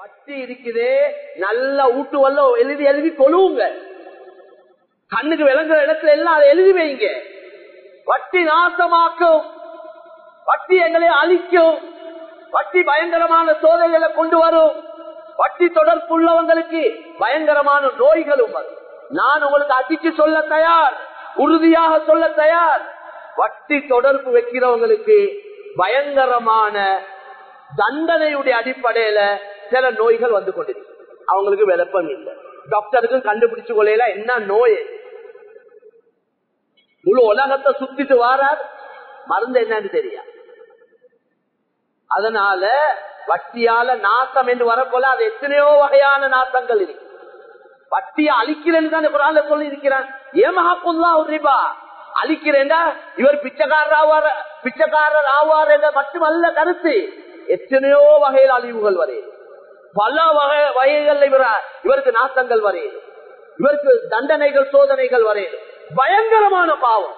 வட்டி இருக்குதே நல்ல ஊட்டு வல்ல எழுதி எழுதி கொழுவுங்க. கண்ணுக்கு விளங்குற இடத்துல எல்லாம் அதை எழுதி வைங்க. வட்டி நாசமாக்கும். வட்டி எங்களை அழிக்கும். வட்டி பயங்கரமான சோதனைகளை கொண்டு வரும். வட்டி தொடர்புள்ளவங்களுக்கு பயங்கரமான நோய்களும் வரும். நான் உங்களுக்கு அடிச்சு சொல்ல தயார். உறுதியாக சொல்ல தயார். வட்டி தொடர்பு வைக்கிறவங்களுக்கு பயங்கரமான தண்டனையுடைய அடிப்படையில சில நோய்கள் வந்து கொண்டிருக்கு. அவங்களுக்கு விளப்பம் இல்லை. டாக்டருக்கும் கண்டுபிடிச்சு கொள்ளையில என்ன நோய்? முழு உலகத்தை சுத்திட்டு வாரார். மருந்து என்னன்னு தெரியா அதனால வட்டியால நாசம் என்று வரப்போல அது எத்தனையோ வகையான நாசங்கள் இருக்கு. வட்டியை அழிக்கிறேன்னு தான் குரான்ல சொல்லி இருக்கிறான் ஏமஹாக்குல்லா ஒரு ரிபா? அழிக்கிறேன்டா இவர் பிச்சைக்காரர் ஆவார் பிச்சைக்காரர் ஆவார் என்ற மட்டுமல்ல கருத்து. எத்தனையோ வகையில் அழிவுகள் வரையுது பல வகை வகைகள் இவருக்கு நாசங்கள் வரையுது இவருக்கு தண்டனைகள் சோதனைகள் வரையுது பயங்கரமான பாவம்.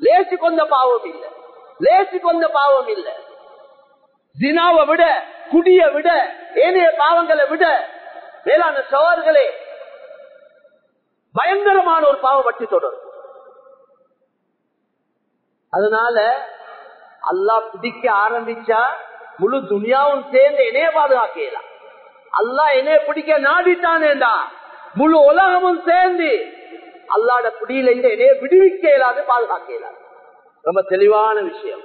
லேசி கொண்ட பாவம் இல்ல. லேசி கொண்ட பாவம் இல்ல. தினாவை விட குடிய விட ஏனைய பாவங்களை விட மேலான சவர்களே பயங்கரமான ஒரு பாவம் வட்டி தொடரும். அதனால அல்லாஹ் பிடிக்க ஆரம்பிச்சா முழு துனியாவும் சேர்ந்து என்னைய பாதுகாக்கலாம் அல்லாஹ் என்னைய பிடிக்க நாடிட்டானேண்டா? முழு உலகமும் சேர்ந்து அல்லாட பிடியில இருந்து என்னைய விடுவிக்க இயலாது பாதுகாக்க இயலாது ரொம்ப தெளிவான விஷயம்.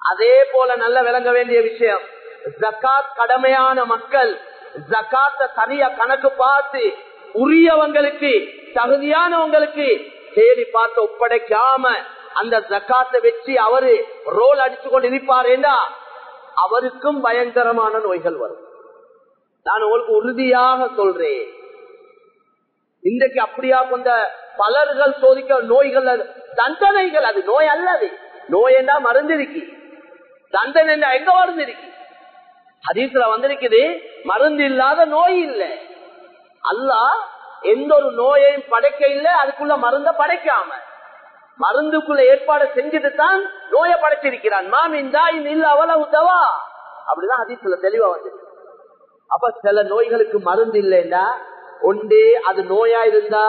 அதே போல நல்ல விளங்க வேண்டிய விஷயம். ஜக்காத் கடமையான மக்கள் ஜக்காத்த சரியா கணக்கு பார்த்து உரியவங்களுக்கு தகுதியானவங்களுக்கு தேடி பார்த்து ஒப்படைக்காம அந்த ஜக்காத்தை வச்சு அவரு ரோல் அடிச்சு கொண்டு இருப்பாரேண்டா அவருக்கும் பயங்கரமான நோய்கள் வரும். நான் உங்களுக்கு உறுதியாக சொல்றேன். இன்றைக்கு அப்படியா கொண்ட பலர்கள் சோதிக்க நோய்கள் தண்டனைகள் அது நோய் அல்லது நோய் என்றா மருந்திருக்கு. தண்டனை எங்க மருந்திருக்கு? ஹதீஸ்ல வந்திருக்குது மருந்து இல்லாத நோய் இல்லை. அல்ல எந்த ஒரு நோயையும் படைக்க இல்லை அதுக்குள்ள மருந்த படைக்காம. மருந்துக்குள்ள ஏற்பாடு செஞ்சுட்டு தான் நோயை படைச்சிருக்கிறான். மாமின் தாயின் இல்ல அவ்வளவு தவா. அப்படிதான் அதிசல தெளிவா வந்து அப்ப சில நோய்களுக்கு மருந்து இல்லைன்னா ஒன்று அது நோயா இருந்தா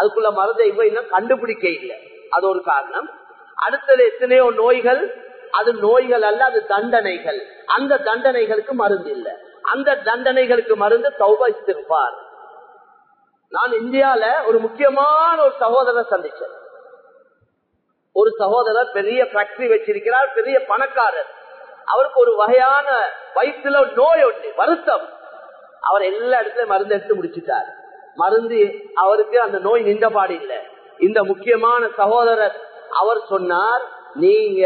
அதுக்குள்ள மருந்தை இவ இன்னும் கண்டுபிடிக்க இல்லை. அது ஒரு காரணம். அடுத்தது எத்தனையோ நோய்கள் அது நோய்கள் அல்ல அது தண்டனைகள். அந்த தண்டனைகளுக்கு மருந்து இல்லை. அந்த தண்டனைகளுக்கு மருந்து தௌபா நான் இந்தியால ஒரு முக்கியமான ஒரு சகோதரரை சந்திச்சேன். ஒரு சகோதரர் பெரிய ஃபேக்டரி வச்சிருக்கிறார் பெரிய பணக்காரர். அவருக்கு ஒரு வகையான வயிற்றுல ஒரு நோய் ஒன்று வருத்தம். அவர் எல்லா இடத்துலயும் மருந்து எடுத்து முடிச்சிட்டார். மருந்து அவருக்கு அந்த நோய் நின்றபாடு இல்லை. இந்த முக்கியமான சகோதரர் அவர் சொன்னார் நீங்க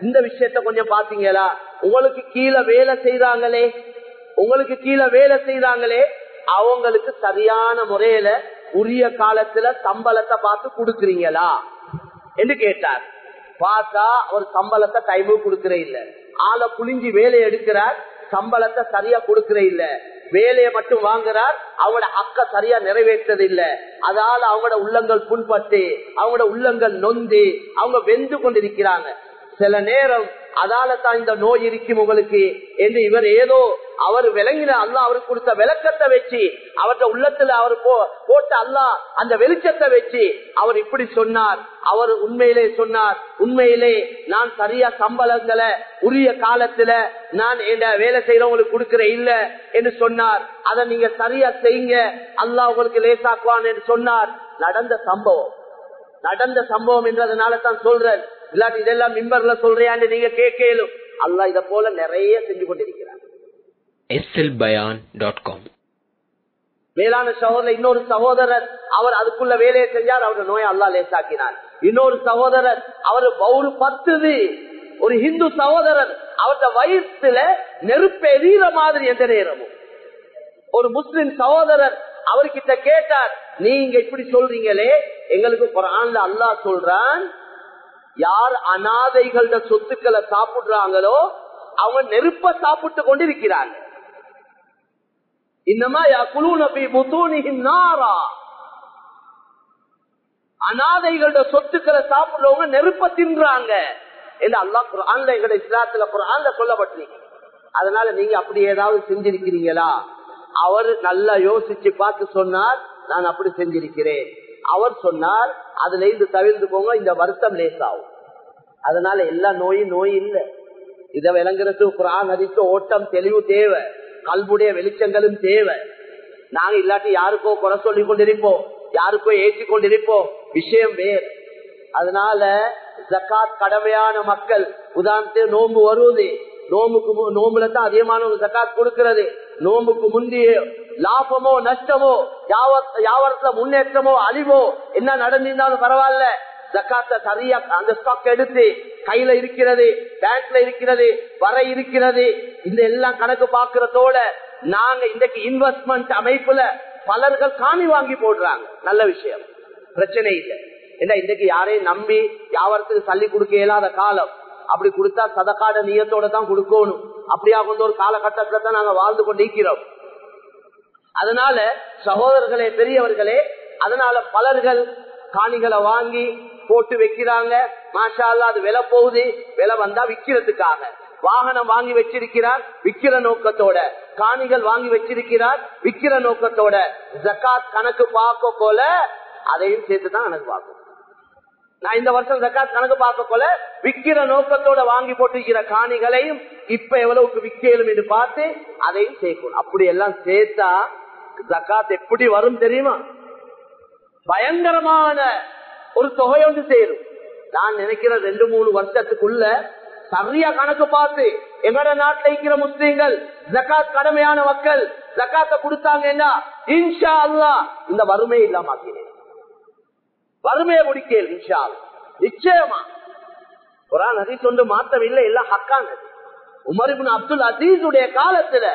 இந்த விஷயத்த கொஞ்சம் பாத்தீங்களா உங்களுக்கு கீழே வேலை செய்யறாங்களே உங்களுக்கு கீழே வேலை செய்யறாங்களே அவங்களுக்கு சரியான முறையில உரிய காலத்துல சம்பளத்தை பார்த்து கொடுக்குறீங்களா? என்று கேட்டார். பார்த்தா அவர் சம்பளத்தை டைமுக்கு கொடுக்கிற இல்ல. ஆளை புளிஞ்சி வேலையை எடுக்கிறார் சம்பளத்தை சரியா கொடுக்கிற இல்ல. வேலையை மட்டும் வாங்குறார் அவங்களோட அக்க சரியா நிறைவேற்றது இல்ல. அதால அவங்களோட உள்ளங்கள் புண்பட்டு அவங்களோட உள்ளங்கள் நொந்து அவங்க வெந்து கொண்டிருக்கிறாங்க. சில நேரம் அதால தான் இந்த நோய் இருக்கும் உங்களுக்கு என்று இவர் ஏதோ அவர் விளங்கின அல்லா அவருக்கு கொடுத்த விளக்கத்தை வச்சு அவருடைய உள்ளத்துல அவர் போ- போட்ட அல்லா அந்த வெளிச்சத்தை வச்சு அவர் இப்படி சொன்னார். அவர் உண்மையிலே சொன்னார். உண்மையிலே நான் சரியா சம்பளங்களை உரிய காலத்துல நான் என் வேலை செய்யறவங்களுக்கு கொடுக்கிற இல்ல என்று சொன்னார். அதை நீங்க சரியா செய்யுங்க. அல்லாஹ் உங்களுக்கு லேசாக்குவான் என்று சொன்னார். நடந்த சம்பவம். நடந்த சம்பவம் என்றதுனால தான் சொல்றேன். இல்லாட்டி இதெல்லாம் மிம்பர்ல சொல்றியான்னு நீங்க கேட்கலும் அல்லாஹ் இத போல நிறைய செஞ்சு கொண்டிருக்கிறார். slbayan.com மேலான சகோதரர் இன்னொரு சகோதரர் அவர் அதுக்குள்ள வேலையை செஞ்சார் அவருடைய நோயை அல்லா லேசாக்கினார். இன்னொரு சகோதரர் அவர் பவுல் பத்துது. ஒரு ஹிந்து சகோதரர் அவருடைய வயசுல நெருப்பு எரியற மாதிரி எந்த நேரமும். ஒரு முஸ்லிம் சகோதரர் அவர்கிட்ட கேட்டார் நீங்க இப்படி சொல்றீங்களே எங்களுக்கு குரான்ல அல்லாஹ் சொல்றான் யார் அனாதைகளோட சொத்துக்களை சாப்பிடுறாங்களோ அவங்க நெருப்ப சாப்பிட்டு கொண்டிருக்கிறாங்க. இன்னமா நாரா அனாதைகளோட சொத்துக்களை சாப்பிடுறவங்க நெருப்ப தின்றாங்க. என்று அல்லாஹ் குரான்ல இஸ்லாத்துல குரான்ல சொல்லப்பட்டிருக்கு. அதனால நீங்க அப்படி ஏதாவது செஞ்சிருக்கிறீங்களா? அவர் நல்லா யோசிச்சு பார்த்து சொன்னார் நான் அப்படி செஞ்சிருக்கிறேன். அவர் சொன்னார் அதுல இருந்து தவிர்த்து போங்க இந்த வருத்தம் லேசாகும். அதனால எல்லா நோயும் நோய் இல்லை. இதை விளங்குறது குரான் அதிக்க ஓட்டம் தெளிவு தேவை. கல்புடைய வெளிச்சங்களும் தேவை. நாங்க இல்லாட்டி யாருக்கோ குறை சொல்லி கொண்டிருப்போம். யாருக்கோ ஏற்றி கொண்டிருப்போம். விஷயம் வேறு. அதனால ஜக்காத் கடமையான மக்கள் உதாரணத்துக்கு நோம்பு வருவது நோம்புக்கு நோம்புல தான் அதிகமான ஒரு ஜக்காத் கொடுக்கிறது. நோம்புக்கு முந்தைய லாபமோ நஷ்டமோ யாவரத்துல முன்னேற்றமோ அழிவோ என்ன நடந்திருந்தாலும் பரவாயில்ல. ஜக்காத்த சரியா அந்த ஸ்டாக் எடுத்து கையில இருக்கிறது பேங்க்ல இருக்கிறது வர இருக்கிறது இந்த எல்லாம் கணக்கு பாக்குறதோட நாங்க இன்றைக்கு இன்வெஸ்ட்மெண்ட் அமைப்புல பலர்கள் காணி வாங்கி போடுறாங்க. நல்ல விஷயம். பிரச்சனை இல்லை. ஏன்னா இன்றைக்கு யாரையும் நம்பி யாவரத்துக்கு தள்ளி கொடுக்க இயலாத காலம். அப்படி கொடுத்தா சதக்காட நீயத்தோட தான் கொடுக்கணும். அப்படியா கொண்ட ஒரு காலகட்டத்துல தான் நாங்க வாழ்ந்து கொண்டு இருக்கிறோம் அதனால சகோதரர்களே பெரியவர்களே அதனால பலர்கள் காணிகளை வாங்கி போட்டு வைக்கிறாங்க. மாஷா அது விலை போகுது. விலை வந்தா விக்கிறதுக்காக. வாகனம் வாங்கி வச்சிருக்கிறார் விக்கிற நோக்கத்தோட. காணிகள் வாங்கி வச்சிருக்கிறார் விக்கிற நோக்கத்தோட. ஜக்காத் கணக்கு பார்க்க போல அதையும் சேர்த்துதான் எனக்கு கணக்கு பார்க்கும். நான் இந்த வருஷம் ஜக்காத் கணக்கு பார்க்க போல விக்கிற நோக்கத்தோட வாங்கி போட்டிருக்கிற காணிகளையும் இப்ப எவ்வளவுக்கு விக்கலும் என்று பார்த்து அதையும் சேர்க்கணும். அப்படி எல்லாம் சேர்த்தா ஜக்காத் எப்படி வரும் தெரியுமா? பயங்கரமான ஒரு தொகை ஒன்று சேரும். நான் நினைக்கிறேன் ரெண்டு மூணு வருஷத்துக்குள்ள சரியா கணக்கு பார்த்து எங்கட நாட்டில் இருக்கிற முஸ்லீம்கள் ஜக்காத் கடமையான மக்கள் ஜக்காத்தை கொடுத்தாங்கன்னா இன்ஷா அல்லா இந்த வறுமை இல்லாமக்கினேன் வறுமையை முடிக்கல் இன்ஷா நிச்சயமா. குரான் ஹதீஸ் ஒன்று மாற்றம் இல்லை எல்லாம் ஹக்கானது உமர் அப்துல் அசீஸ் காலத்துல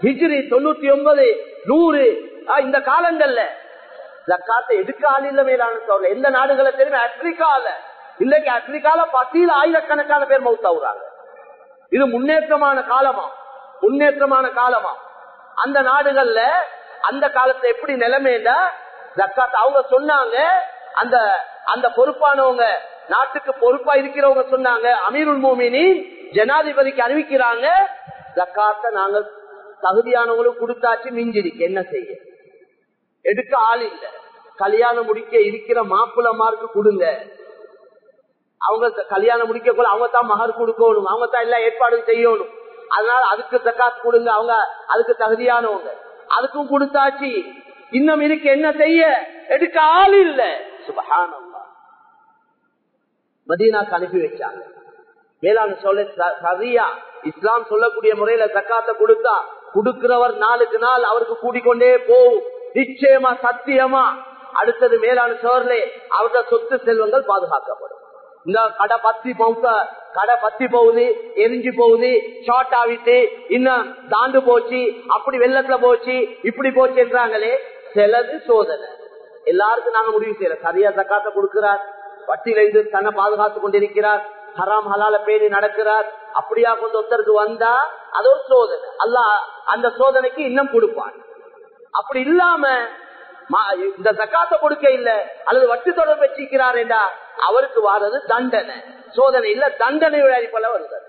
ஹிஜ்ரி தொண்ணூத்தி ஒன்பது நூறு ஆஹ், இந்த காலங்கள்ல ஜக்காத்தை எடுக்க ஆள் இல்ல மேலான சொல்ல எந்த நாடுகளை தெரியும்? ஆப்பிரிக்கால. இன்னைக்கு ஆப்பிரிக்கால பத்தியில ஆயிரக்கணக்கான பேர் மவுத்தாவுறாங்க இது முன்னேற்றமான காலமா? முன்னேற்றமான காலமா? அந்த நாடுகள்ல அந்த காலத்துல எப்படி நிலைமைன்னா ஜக்காத் அவங்க சொன்னாங்க அந்த அந்த பொறுப்பானவங்க நாட்டுக்கு பொறுப்பா இருக்கிறவங்க சொன்னாங்க அமீருல் மோமினி ஜனாதிபதிக்கு அறிவிக்கிறாங்க ஜக்காத்த நாங்க தகுதியானவங்களுக்கு கொடுத்தாச்சு மிஞ்சிருக்கு. என்ன செய்ய? எடுக்க ஆள் இல்லை. கல்யாணம் முடிக்க இருக்கிற மாப்பிள்ளமாருக்கு கொடுங்க. அவங்க கல்யாணம் முடிக்க அவங்க தான் மகர் கொடுக்கணும். அவங்க தான் எல்லா ஏற்பாடும் செய்யணும். அதனால அதுக்கு தக்காத் கொடுங்க. அவங்க அதுக்கு தகுதியானவங்க. அதுக்கும் கொடுத்தாச்சு. இன்னும் இருக்கு என்ன செய்ய? எடுக்க ஆள் இல்ல. சுபகான மதீனாக்கு அனுப்பி வச்சாங்க. வேளாண் சொல்ல ச- சரியா? இஸ்லாம் சொல்லக்கூடிய முறையில தக்காத்த கொடுத்தா கொடுக்கிறவர் நாளுக்கு நாள் அவருக்கு கூட்டிக்கொண்டே போகும். நிச்சயமா சத்தியமா. அடுத்தது மேலான சோர்லே அவருடைய சொத்து செல்வங்கள் பாதுகாக்கப்படும். இந்த கடை பத்தி போக கடை பத்தி போகுது எரிஞ்சு போகுது ஷார்ட் ஆகிட்டு இன்னும் தாண்டு போச்சு அப்படி வெள்ளத்துல போச்சு இப்படி போச்சு என்றாங்களே சிலது சோதனை. எல்லாருக்கும் நாங்க முடிவு செய்யறோம். சரியா தக்காத்த கொடுக்கிறார் வட்டியில இருந்து தன்னை பாதுகாத்துக் கொண்டிருக்கிறார் ஹராம் ஹலால பேணி நடக்கிறார் அப்படியா கொஞ்சம் ஒருத்தருக்கு வந்தா அது ஒரு சோதனை. அல்ல அந்த சோதனைக்கு இன்னும் கொடுப்பான். அப்படி இல்லாம இந்த சக்காத்த கொடுக்க இல்ல. அல்லது வட்டி தொடர்பு வச்சிருக்கிறார் என்றா அவருக்கு வாரது தண்டனை. சோதனை இல்ல தண்டனை விழாரி போல வருது.